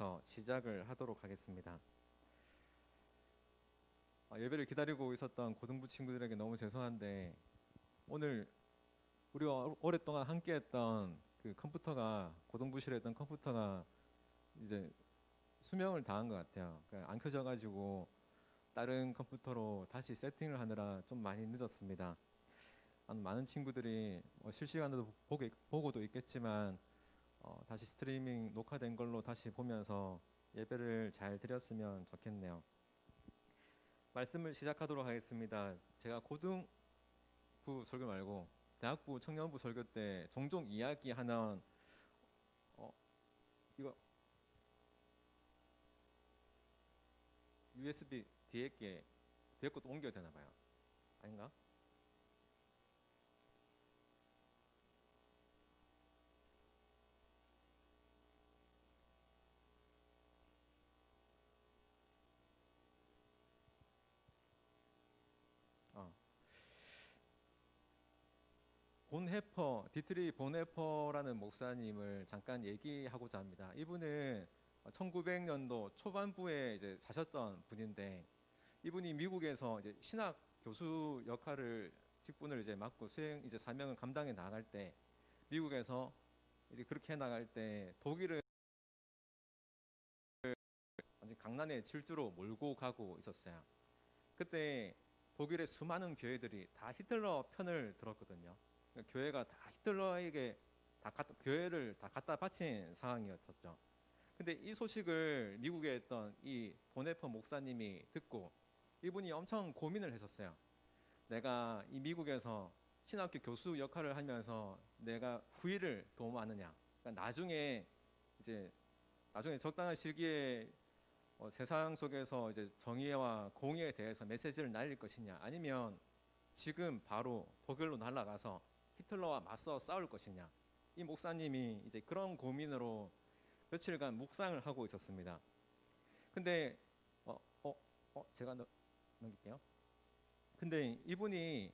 기도해서 시작을 하도록 하겠습니다. 아, 예배를 기다리고 있었던 고등부 친구들에게 너무 죄송한데 오늘 우리가 오랫동안 함께했던 그 컴퓨터가 고등부실에 있던 컴퓨터가 이제 수명을 다한 것 같아요. 그러니까 안 켜져가지고 다른 컴퓨터로 다시 세팅을 하느라 좀 많이 늦었습니다. 아, 많은 친구들이 어, 실시간으로 보고도 있겠지만 어, 다시 스트리밍 녹화된 걸로 다시 보면서 예배를 잘 드렸으면 좋겠네요. 말씀을 시작하도록 하겠습니다. 제가 고등부 설교 말고 대학부 청년부 설교 때 종종 이야기하는 어, 이거 USB 뒤에 게 뒤에 것도 옮겨야 되나 봐요. 아닌가? 어. 본해퍼 디트리 본 해퍼라는 목사님을 잠깐 얘기하고자 합니다. 이분은 1900년도 초반부에 이제 사셨던 분인데 이분이 미국에서 이제 신학 교수 역할을 직분을 이제 맡고 수행 이제 사명을 감당해 나갈 때 미국에서 이제 그렇게 해 나갈 때 독일을 강난의 질주로 몰고 가고 있었어요. 그때 독일의 수많은 교회들이 다 히틀러 편을 들었거든요. 교회가 다 히틀러에게 다 갖다, 교회를 다 갖다 바친 상황이었었죠. 근데 이 소식을 미국에 있던 이 보네퍼 목사님이 듣고 이분이 엄청 고민을 했었어요. 내가 이 미국에서 신학교 교수 역할을 하면서 내가 후일을 도모하느냐. 그러니까 나중에 이제 나중에 적당한 시기에 어, 세상 속에서 이제 정의와 공의에 대해서 메시지를 날릴 것이냐, 아니면 지금 바로 독일로 날아가서 히틀러와 맞서 싸울 것이냐. 이 목사님이 이제 그런 고민으로 며칠간 묵상을 하고 있었습니다. 근데 어, 어, 어 제가 넘, 넘길게요. 근데 이분이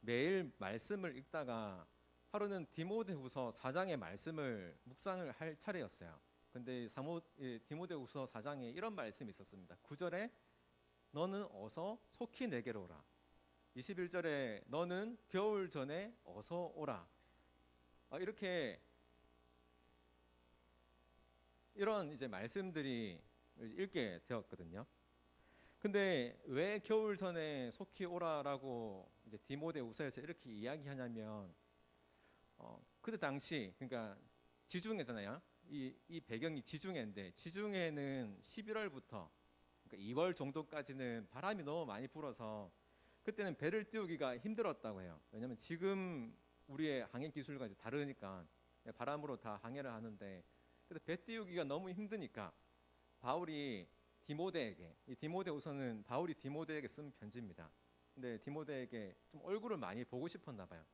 매일 말씀을 읽다가 하루는 디모데후서 4장의 말씀을 묵상을 할 차례였어요. 근데 사모 예, 디모데후서 4장에 이런 말씀이 있었습니다. 9절에 너는 어서 속히 내게로 오라. 21절에 너는 겨울 전에 어서 오라. 아, 이렇게 이런 이제 말씀들이 읽게 되었거든요. 근데 왜 겨울 전에 속히 오라라고 이제 디모데후서에서 이렇게 이야기하냐면 어, 그때 당시 그러니까 지중해잖아요. 이, 이 배경이 지중해인데 지중해는 11월부터 그러니까 2월 정도까지는 바람이 너무 많이 불어서 그때는 배를 띄우기가 힘들었다고 해요. 왜냐하면 지금 우리의 항해 기술과 다르니까 바람으로 다 항해를 하는데 그래서 배 띄우기가 너무 힘드니까 바울이 디모데에게 이 디모데후서는 바울이 디모데에게 쓴 편지입니다. 근데 디모데에게 좀 얼굴을 많이 보고 싶었나 봐요.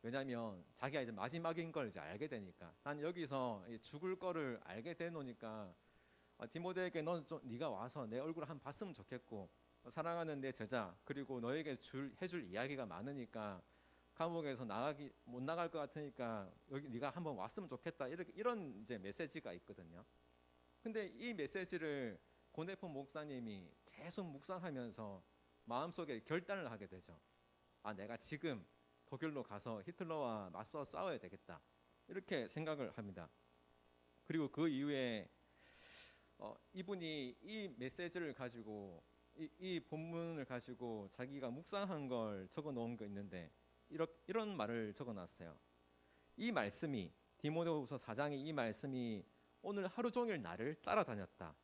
왜냐하면 자기가 이제 마지막인 걸 이제 알게 되니까 난 여기서 죽을 거를 알게 돼 놓으니까 어, 디모데에게 넌 좀 네가 와서 내 얼굴을 한번 봤으면 좋겠고 사랑하는 내 제자 그리고 너에게 줄 해줄 이야기가 많으니까 감옥에서 나가기 못 나갈 것 같으니까 여기 네가 한번 왔으면 좋겠다 이렇게 이런 이제 메시지가 있거든요. 근데 이 메시지를 고네폰 목사님이 계속 묵상하면서 마음속에 결단을 하게 되죠. 아 내가 지금 독일로 가서 히틀러와 맞서 싸워야 되겠다 이렇게 생각을 합니다. 그리고 그 이후에 어, 이분이 이 메시지를 가지고 이, 이 본문을 가지고 자기가 묵상한 걸 적어 놓은 거 있는데 이런, 이런 말을 적어 놨어요. 이 말씀이 디모데후서 4장의 이 말씀이 오늘 하루 종일 나를 따라다녔다.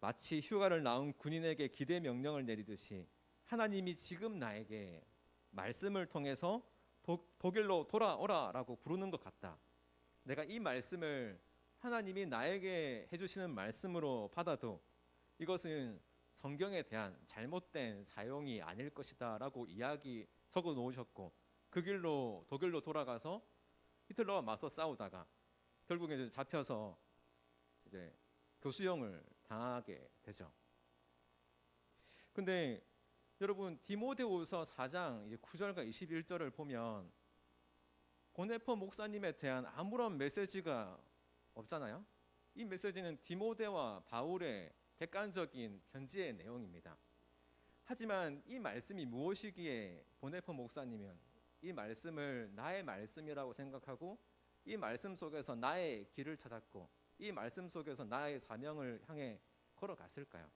마치 휴가를 나온 군인에게 기대 명령을 내리듯이 하나님이 지금 나에게 말씀을 통해서 도, 독일로 돌아오라라고 부르는 것 같다. 내가 이 말씀을 하나님이 나에게 해주시는 말씀으로 받아도 이것은 성경에 대한 잘못된 사용이 아닐 것이다라고 이야기 적어 놓으셨고 그 길로 독일로 돌아가서 히틀러와 맞서 싸우다가 결국에 이제 잡혀서 이제 교수형을 당하게 되죠. 근데 여러분 디모데후서 4장 이제 9절과 21절을 보면 고네퍼 목사님에 대한 아무런 메시지가 없잖아요. 이 메시지는 디모데와 바울의 객관적인 편지의 내용입니다. 하지만 이 말씀이 무엇이기에 보네포 목사님은 이 말씀을 나의 말씀이라고 생각하고 이 말씀 속에서 나의 길을 찾았고 이 말씀 속에서 나의 사명을 향해 걸어갔을까요?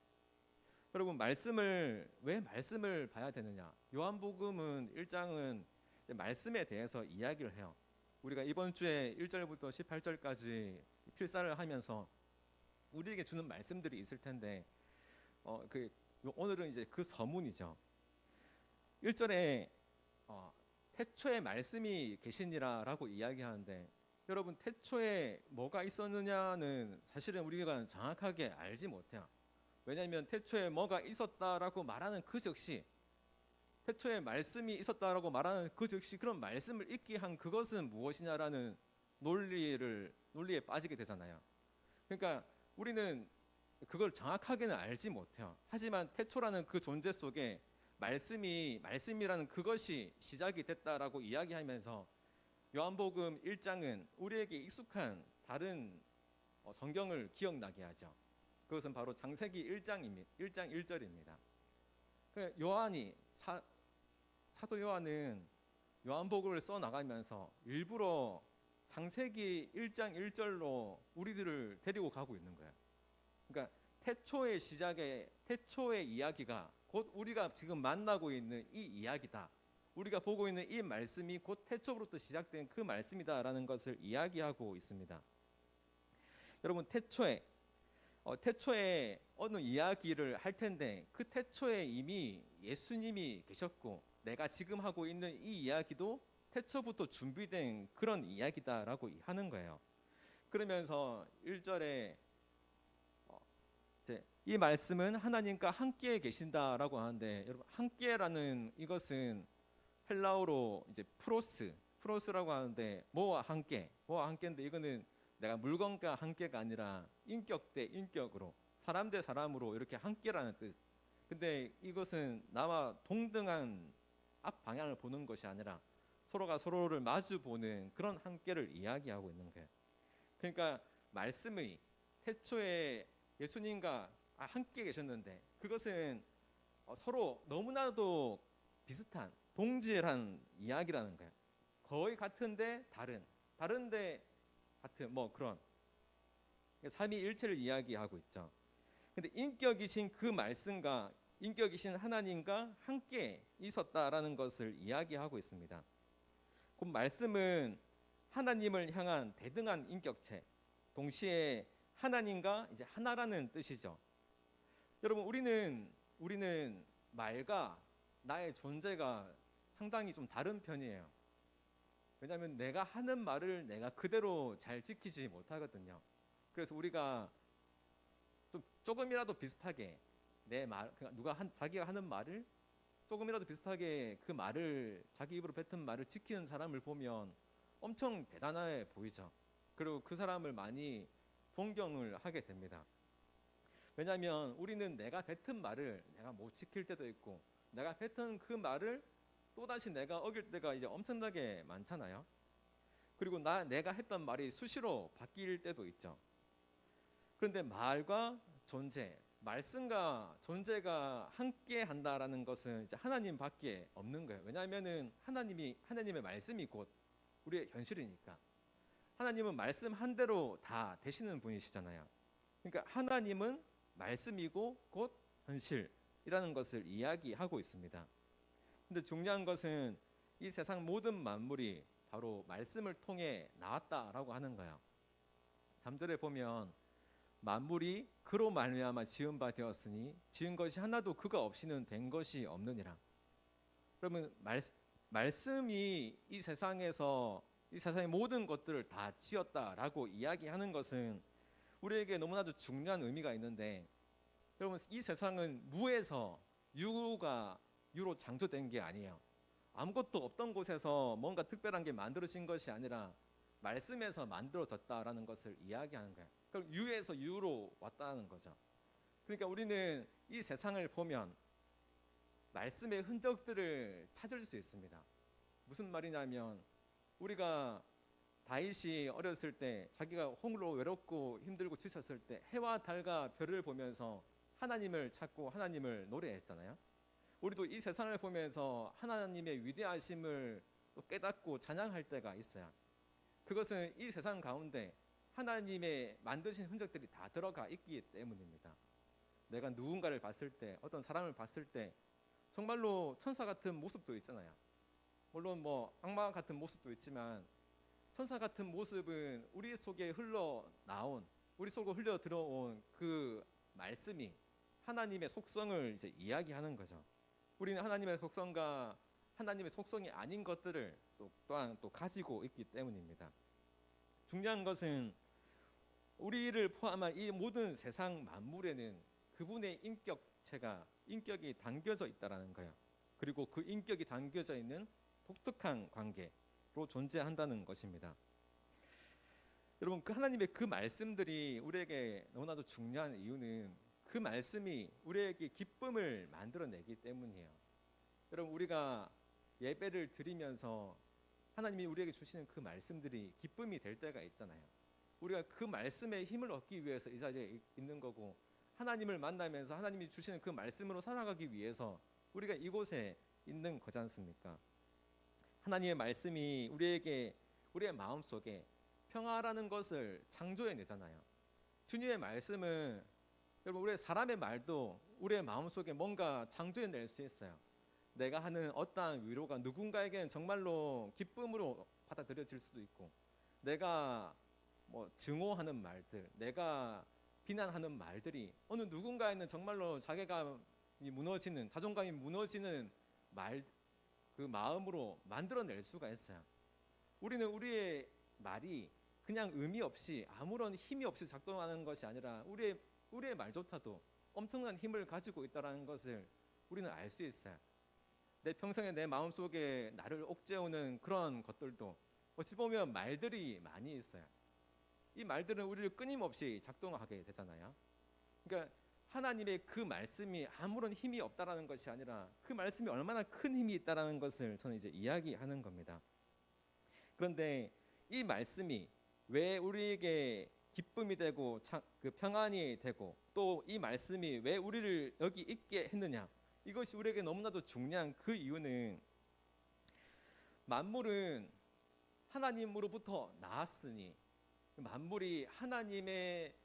여러분 말씀을 왜 말씀을 봐야 되느냐? 요한복음은 1장은 말씀에 대해서 이야기를 해요. 우리가 이번 주에 1절부터 18절까지 필사를 하면서 우리에게 주는 말씀들이 있을 텐데 어, 그 오늘은 이제 그 서문이죠. 1절에 어, 태초에 말씀이 계시니라라고 이야기하는데 여러분 태초에 뭐가 있었느냐는 사실은 우리가 정확하게 알지 못해요. 왜냐하면 태초에 뭐가 있었다라고 말하는 그 즉시 태초에 말씀이 있었다라고 말하는 그 즉시 그런 말씀을 읽게 한 그것은 무엇이냐라는 논리를 논리에 빠지게 되잖아요. 그러니까 우리는 그걸 정확하게는 알지 못해요. 하지만 태초라는 그 존재 속에 말씀이 말씀이라는 그것이 시작이 됐다라고 이야기하면서 요한복음 1장은 우리에게 익숙한 다른 어, 성경을 기억나게 하죠. 그것은 바로 장세기 1장입니다. 1장 1절입니다. 그 요한이 사, 사도 요한은 요한복음을 써 나가면서 일부러 장세기 1장 1절로 우리들을 데리고 가고 있는 거예요. 그러니까 태초의 시작의 태초의 이야기가 곧 우리가 지금 만나고 있는 이 이야기다. 우리가 보고 있는 이 말씀이 곧 태초부터 시작된 그 말씀이다라는 것을 이야기하고 있습니다. 여러분 태초에 어, 태초에 어느 이야기를 할 텐데 그 태초에 이미 예수님이 계셨고 내가 지금 하고 있는 이 이야기도 태초부터 준비된 그런 이야기다라고 하는 거예요. 그러면서 1절에 어, 이 말씀은 하나님과 함께 계신다라고 하는데 여러분 함께라는 이것은 헬라어로 이제 프로스 프로스라고 하는데 뭐와 함께 뭐와 함께인데 이거는 내가 물건과 함께가 아니라 인격 대 인격으로 사람 대 사람으로 이렇게 함께라는 뜻. 근데 이것은 나와 동등한 앞 방향을 보는 것이 아니라 서로가 서로를 마주 보는 그런 함께를 이야기하고 있는 거예요. 그러니까 말씀의 태초에 예수님과 아, 함께 계셨는데 그것은 어, 서로 너무나도 비슷한 동질한 이야기라는 거예요. 거의 같은데 다른, 다른데 같은 뭐 그런 삼위일체를 이야기하고 있죠. 근데 인격이신 그 말씀과 인격이신 하나님과 함께 있었다라는 것을 이야기하고 있습니다. 그 말씀은 하나님을 향한 대등한 인격체, 동시에 하나님과 이제 하나라는 뜻이죠. 여러분 우리는 우리는 말과 나의 존재가 상당히 좀 다른 편이에요. 왜냐하면 내가 하는 말을 내가 그대로 잘 지키지 못하거든요. 그래서 우리가 좀 조금이라도 비슷하게 내 말, 누가 한 자기가 하는 말을 조금이라도 비슷하게 그 말을 자기 입으로 뱉은 말을 지키는 사람을 보면 엄청 대단해 보이죠. 그리고 그 사람을 많이 동경을 하게 됩니다. 왜냐하면 우리는 내가 뱉은 말을 내가 못 지킬 때도 있고 내가 뱉은 그 말을 또 다시 내가 어길 때가 이제 엄청나게 많잖아요. 그리고 나 내가 했던 말이 수시로 바뀔 때도 있죠. 그런데 말과 존재, 말씀과 존재가 함께 한다라는 것은 이제 하나님밖에 없는 거예요. 왜냐하면은 하나님이 하나님의 말씀이 곧 우리의 현실이니까. 하나님은 말씀 한 대로 다 되시는 분이시잖아요. 그러니까 하나님은 말씀이고 곧 현실이라는 것을 이야기하고 있습니다. 근데 중요한 것은 이 세상 모든 만물이 바로 말씀을 통해 나왔다라고 하는 거예요. 3절에 보면 만물이 그로 말미암아 지은 바 되었으니 지은 것이 하나도 그가 없이는 된 것이 없느니라. 그러면 말, 말씀이 이 세상에서 이 세상의 모든 것들을 다 지었다라고 이야기하는 것은 우리에게 너무나도 중요한 의미가 있는데 여러분 이 세상은 무에서 유가 유로 창조된 게 아니에요. 아무것도 없던 곳에서 뭔가 특별한 게 만들어진 것이 아니라 말씀에서 만들어졌다라는 것을 이야기하는 거예요. 그럼 유에서 유로 왔다는 거죠. 그러니까 우리는 이 세상을 보면 말씀의 흔적들을 찾을 수 있습니다. 무슨 말이냐면 우리가 다윗이 어렸을 때 자기가 홀로 외롭고 힘들고 지쳤을 때 해와 달과 별을 보면서 하나님을 찾고 하나님을 노래했잖아요. 우리도 이 세상을 보면서 하나님의 위대하심을 또 깨닫고 찬양할 때가 있어요. 그것은 이 세상 가운데 하나님의 만드신 흔적들이 다 들어가 있기 때문입니다. 내가 누군가를 봤을 때, 어떤 사람을 봤을 때 정말로 천사 같은 모습도 있잖아요. 물론 뭐 악마 같은 모습도 있지만 천사 같은 모습은 우리 속에 흘러 나온, 우리 속으로 흘러 들어온 그 말씀이 하나님의 속성을 이제 이야기하는 거죠. 우리는 하나님의 속성과 하나님의 속성이 아닌 것들을 또 또한 또 가지고 있기 때문입니다. 중요한 것은 우리를 포함한 이 모든 세상 만물에는 그분의 인격체가 인격이 담겨져 있다라는 거예요. 그리고 그 인격이 담겨져 있는 독특한 관계로 존재한다는 것입니다. 여러분 그 하나님의 그 말씀들이 우리에게 너무나도 중요한 이유는 그 말씀이 우리에게 기쁨을 만들어내기 때문이에요. 여러분 우리가 예배를 드리면서 하나님이 우리에게 주시는 그 말씀들이 기쁨이 될 때가 있잖아요. 우리가 그 말씀의 힘을 얻기 위해서 이 자리에 이- 있는 거고 하나님을 만나면서 하나님이 주시는 그 말씀으로 살아가기 위해서 우리가 이곳에 있는 거지 않습니까? 하나님의 말씀이 우리에게 우리의 마음 속에 평화라는 것을 창조해 내잖아요. 주님의 말씀은 여러분 우리의 사람의 말도 우리의 마음 속에 뭔가 창조해 낼 수 있어요. 내가 하는 어떠한 위로가 누군가에게는 정말로 기쁨으로 받아들여질 수도 있고 내가 뭐 증오하는 말들, 내가 비난하는 말들이 어느 누군가에는 정말로 자괴감이 무너지는 자존감이 무너지는 말 그 마음으로 만들어낼 수가 있어요. 우리는 우리의 말이 그냥 의미 없이 아무런 힘이 없이 작동하는 것이 아니라 우리의 우리의 말조차도 엄청난 힘을 가지고 있다라는 것을 우리는 알 수 있어요. 내 평생에 내 마음 속에 나를 옥죄우는 그런 것들도 어찌 보면 말들이 많이 있어요. 이 말들은 우리를 끊임없이 작동하게 되잖아요. 그러니까 하나님의 그 말씀이 아무런 힘이 없다라는 것이 아니라 그 말씀이 얼마나 큰 힘이 있다라는 것을 저는 이제 이야기하는 겁니다. 그런데 이 말씀이 왜 우리에게 기쁨이 되고 참- 그 평안이 되고 또 이 말씀이 왜 우리를 여기 있게 했느냐 이것이 우리에게 너무나도 중요한 그 이유는 만물은 하나님으로부터 나왔으니 만물이 하나님의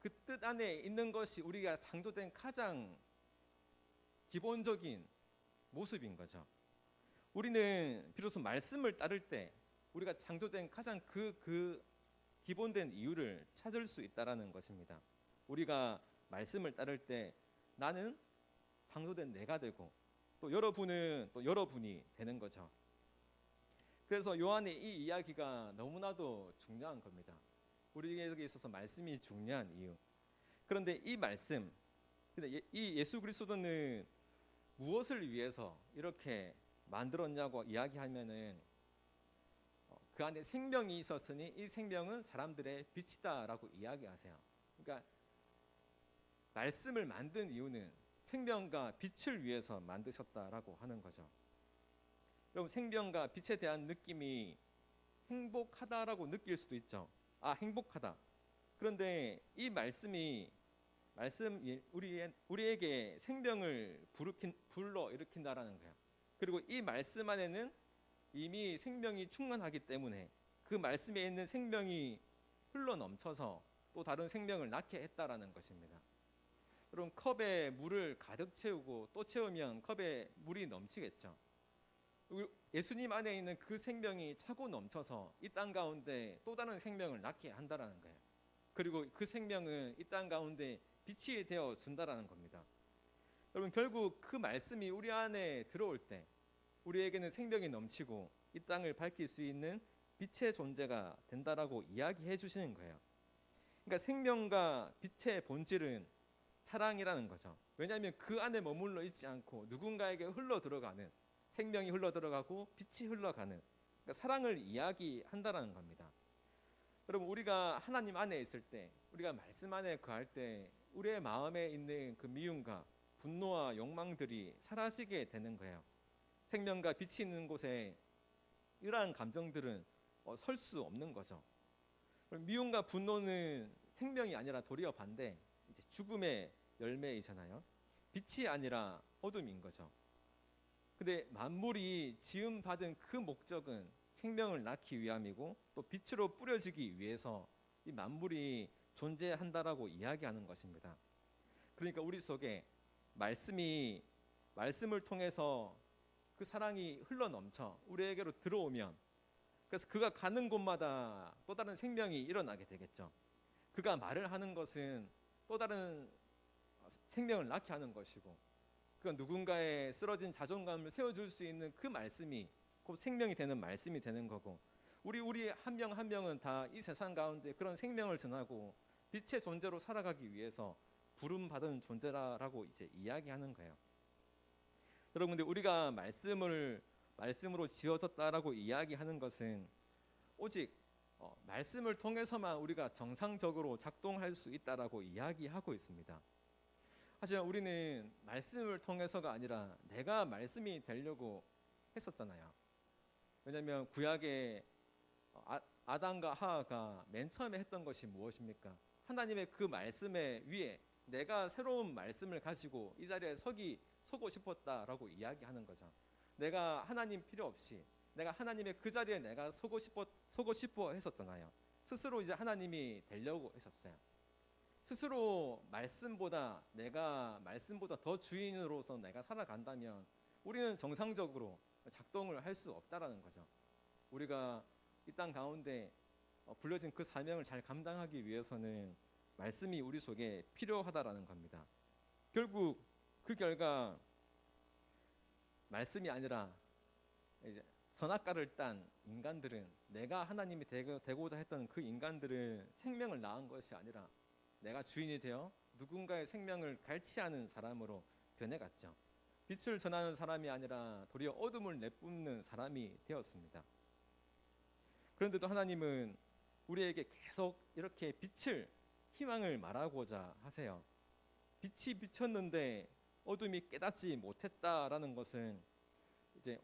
그 뜻 안에 있는 것이 우리가 창조된 가장 기본적인 모습인 거죠. 우리는 비로소 말씀을 따를 때 우리가 창조된 가장 그 그 기본된 이유를 찾을 수 있다라는 것입니다. 우리가 말씀을 따를 때 나는 창조된 내가 되고 또 여러분은 또 여러분이 되는 거죠. 그래서 요한의 이 이야기가 너무나도 중요한 겁니다. 우리에게 있어서 말씀이 중요한 이유. 그런데 이 말씀, 예- 이 예수 그리스도는 무엇을 위해서 이렇게 만들었냐고 이야기하면은 어, 그 안에 생명이 있었으니 이 생명은 사람들의 빛이다라고 이야기하세요. 그러니까 말씀을 만든 이유는 생명과 빛을 위해서 만드셨다라고 하는 거죠. 여러분 생명과 빛에 대한 느낌이 행복하다라고 느낄 수도 있죠. 아 행복하다. 그런데 이 말씀이 말씀 우리 우리에게 생명을 부르킨 불러 일으킨다라는 거예요. 그리고 이 말씀 안에는 이미 생명이 충만하기 때문에 그 말씀에 있는 생명이 흘러 넘쳐서 또 다른 생명을 낳게 했다라는 것입니다. 여러분 컵에 물을 가득 채우고 또 채우면 컵에 물이 넘치겠죠. 예수님 안에 있는 그 생명이 차고 넘쳐서 이 땅 가운데 또 다른 생명을 낳게 한다라는 거예요. 그리고 그 생명은 이 땅 가운데 빛이 되어 준다라는 겁니다. 여러분 결국 그 말씀이 우리 안에 들어올 때 우리에게는 생명이 넘치고 이 땅을 밝힐 수 있는 빛의 존재가 된다라고 이야기해 주시는 거예요. 그러니까 생명과 빛의 본질은 사랑이라는 거죠. 왜냐하면 그 안에 머물러 있지 않고 누군가에게 흘러 들어가는 생명이 흘러 들어가고 빛이 흘러가는 그러니까 사랑을 이야기한다라는 겁니다. 여러분 우리가 하나님 안에 있을 때 우리가 말씀 안에 거할 때 우리의 마음에 있는 그 미움과 분노와 욕망들이 사라지게 되는 거예요. 생명과 빛이 있는 곳에 이러한 감정들은 어, 설 수 없는 거죠. 미움과 분노는 생명이 아니라 도리어 반대 죽음의 열매이잖아요. 빛이 아니라 어둠인 거죠. 근데 만물이 지음 받은 그 목적은 생명을 낳기 위함이고 또 빛으로 뿌려지기 위해서 이 만물이 존재한다라고 이야기하는 것입니다. 그러니까 우리 속에 말씀이 말씀을 통해서 그 사랑이 흘러 넘쳐 우리에게로 들어오면 그래서 그가 가는 곳마다 또 다른 생명이 일어나게 되겠죠. 그가 말을 하는 것은 또 다른 생명을 낳게 하는 것이고 그 누군가의 쓰러진 자존감을 세워줄 수 있는 그 말씀이 곧 생명이 되는 말씀이 되는 거고 우리 우리 한 명 한 명은 다 이 세상 가운데 그런 생명을 전하고 빛의 존재로 살아가기 위해서 부름 받은 존재라라고 이제 이야기하는 거예요. 여러분들 우리가 말씀을 말씀으로 지어졌다라고 이야기하는 것은 오직 어, 말씀을 통해서만 우리가 정상적으로 작동할 수 있다라고 이야기하고 있습니다. 하지만 우리는 말씀을 통해서가 아니라 내가 말씀이 되려고 했었잖아요. 왜냐하면 구약의 아, 아담과 하하가 맨 처음에 했던 것이 무엇입니까? 하나님의 그 말씀에 위에 내가 새로운 말씀을 가지고 이 자리에 서기 서고 싶었다라고 이야기하는 거죠. 내가 하나님 필요 없이 내가 하나님의 그 자리에 내가 서고 싶어 서고 싶어 했었잖아요. 스스로 이제 하나님이 되려고 했었어요. 스스로 말씀보다 내가 말씀보다 더 주인으로서 내가 살아간다면 우리는 정상적으로 작동을 할 수 없다라는 거죠. 우리가 이 땅 가운데 어, 불려진 그 사명을 잘 감당하기 위해서는 말씀이 우리 속에 필요하다라는 겁니다. 결국 그 결과 말씀이 아니라 선악과를 딴 인간들은 내가 하나님이 되고자 했던 그 인간들은 생명을 낳은 것이 아니라 내가 주인이 되어 누군가의 생명을 갈취하는 사람으로 변해갔죠. 빛을 전하는 사람이 아니라 도리어 어둠을 내뿜는 사람이 되었습니다. 그런데도 하나님은 우리에게 계속 이렇게 빛을 희망을 말하고자 하세요. 빛이 비쳤는데 어둠이 깨닫지 못했다라는 것은 이제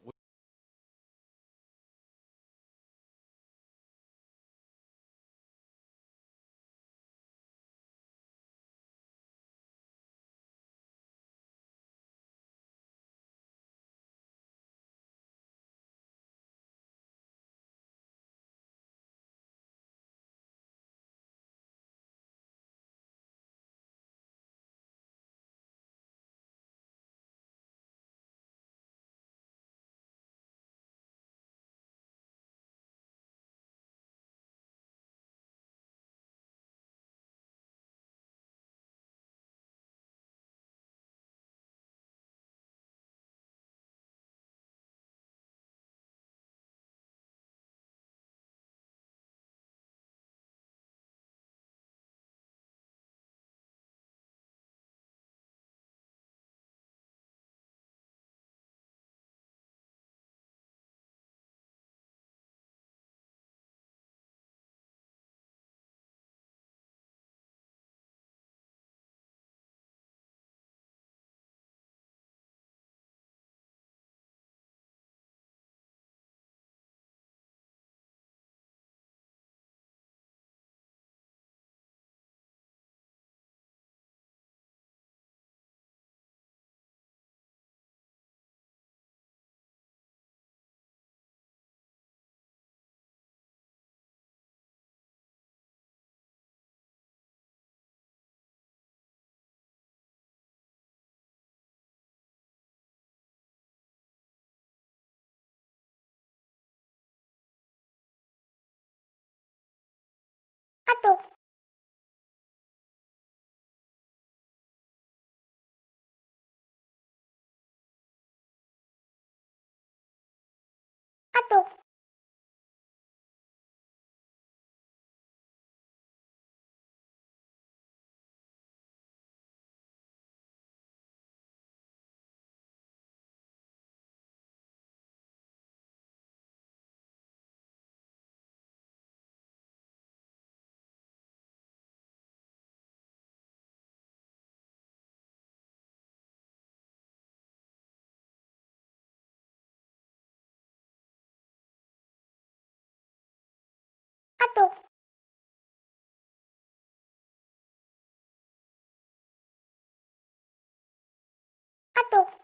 と。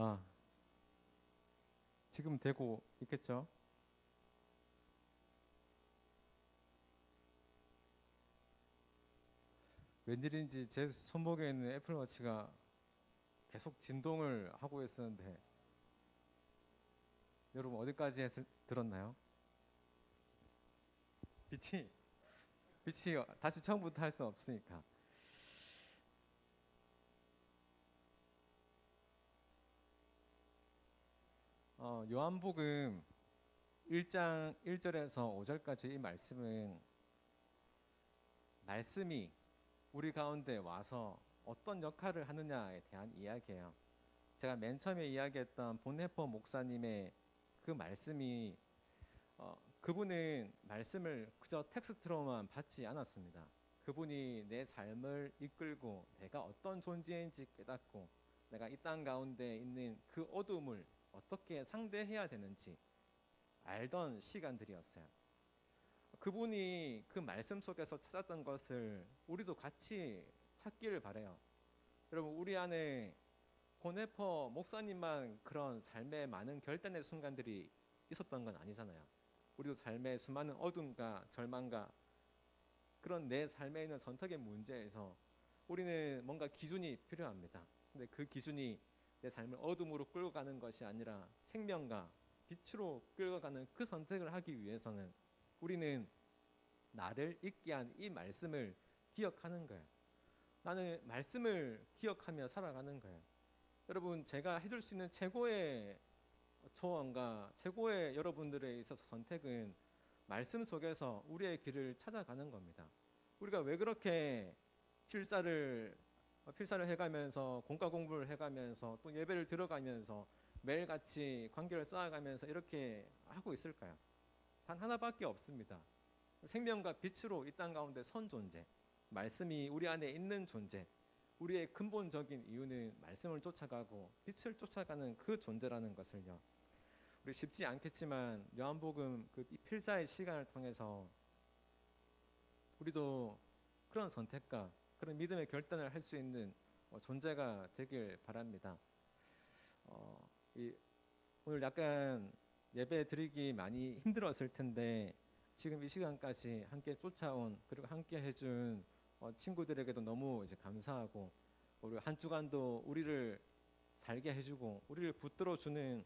아, 지금 되고 있겠죠? 웬일인지 제 손목에 있는 애플워치가 계속 진동을 하고 있었는데 여러분 어디까지 했을, 들었나요? 빛이 빛이 다시 처음부터 할수 없으니까 어, 요한복음 1장 1절에서 5절까지 이 말씀은 말씀이 우리 가운데 와서 어떤 역할을 하느냐에 대한 이야기예요. 제가 맨 처음에 이야기했던 본해퍼 목사님의 그 말씀이 어, 그분은 말씀을 그저 텍스트로만 받지 않았습니다. 그분이 내 삶을 이끌고 내가 어떤 존재인지 깨닫고 내가 이 땅 가운데 있는 그 어둠을 어떻게 상대해야 되는지 알던 시간들이었어요. 그분이 그 말씀 속에서 찾았던 것을 우리도 같이 찾기를 바래요. 여러분 우리 안에 고네퍼 목사님만 그런 삶의 많은 결단의 순간들이 있었던 건 아니잖아요. 우리도 삶의 수많은 어둠과 절망과 그런 내 삶에 있는 선택의 문제에서 우리는 뭔가 기준이 필요합니다. 근데 그 기준이 내 삶을 어둠으로 끌고 가는 것이 아니라 생명과 빛으로 끌고 가는 그 선택을 하기 위해서는 우리는 나를 있게 한 이 말씀을 기억하는 거예요. 나는 말씀을 기억하며 살아가는 거예요. 여러분 제가 해줄 수 있는 최고의 조언과 최고의 여러분들에 있어서 선택은 말씀 속에서 우리의 길을 찾아가는 겁니다. 우리가 왜 그렇게 필사를 어, 필사를 해가면서 공과 공부를 해가면서 또 예배를 들어가면서 매일같이 관계를 쌓아가면서 이렇게 하고 있을까요? 단 하나밖에 없습니다. 생명과 빛으로 이 땅 가운데 선 존재, 말씀이 우리 안에 있는 존재, 우리의 근본적인 이유는 말씀을 쫓아가고 빛을 쫓아가는 그 존재라는 것을요. 우리 쉽지 않겠지만 요한복음 그 필사의 시간을 통해서 우리도 그런 선택과 그런 믿음의 결단을 할 수 있는 어, 존재가 되길 바랍니다. 어, 이, 오늘 약간 예배 드리기 많이 힘들었을 텐데 지금 이 시간까지 함께 쫓아온 그리고 함께 해준 어, 친구들에게도 너무 이제 감사하고 우리 한 주간도 우리를 살게 해주고 우리를 붙들어 주는